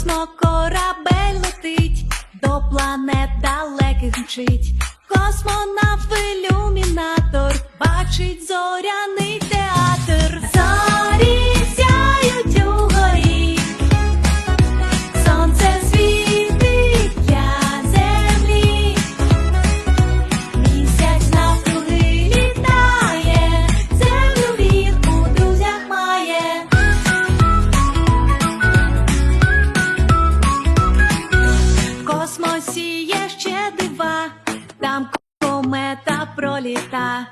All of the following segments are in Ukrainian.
космо корабель летить, до планет далеких мчить, космонавти там комета проліта.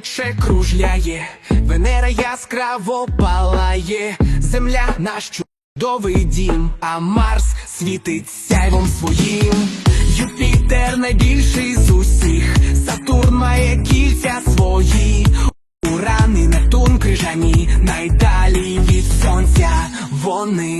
Найшвидше кружляє, Венера яскраво палає, Земля наш чудовий дім, а Марс світить сяйвом своїм. Юпітер найбільший з усіх, Сатурн має кільця свої, Уран і Нептун крижані, найдалі від сонця вони.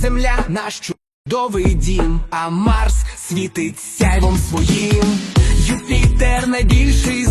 Земля наш чудовий дім, а Марс світить сяйвом своїм. Юпітер найбільший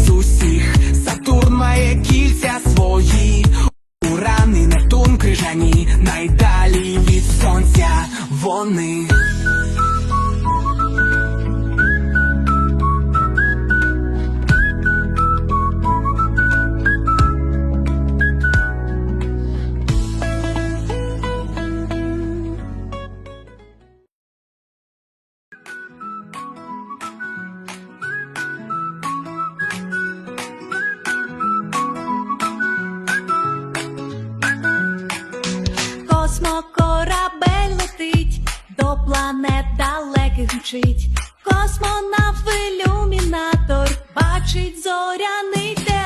Космокорабель летить, до планет далеких мчить. Космонавт ілюмінатор бачить зоряний театр.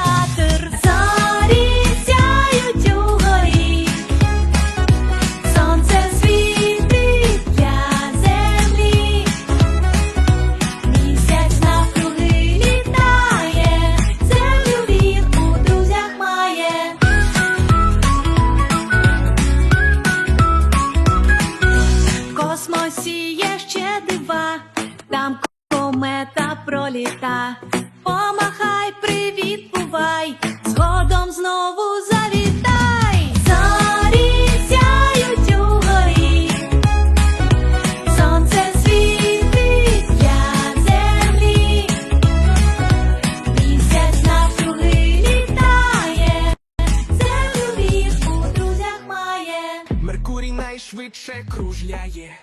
Помахай, привіт, бувай, згодом знову завітай. Зорі сяють угорі, сонце світить для землі, місяць навкруги літає, землю він у друзях має. Меркурій найшвидше кружляє,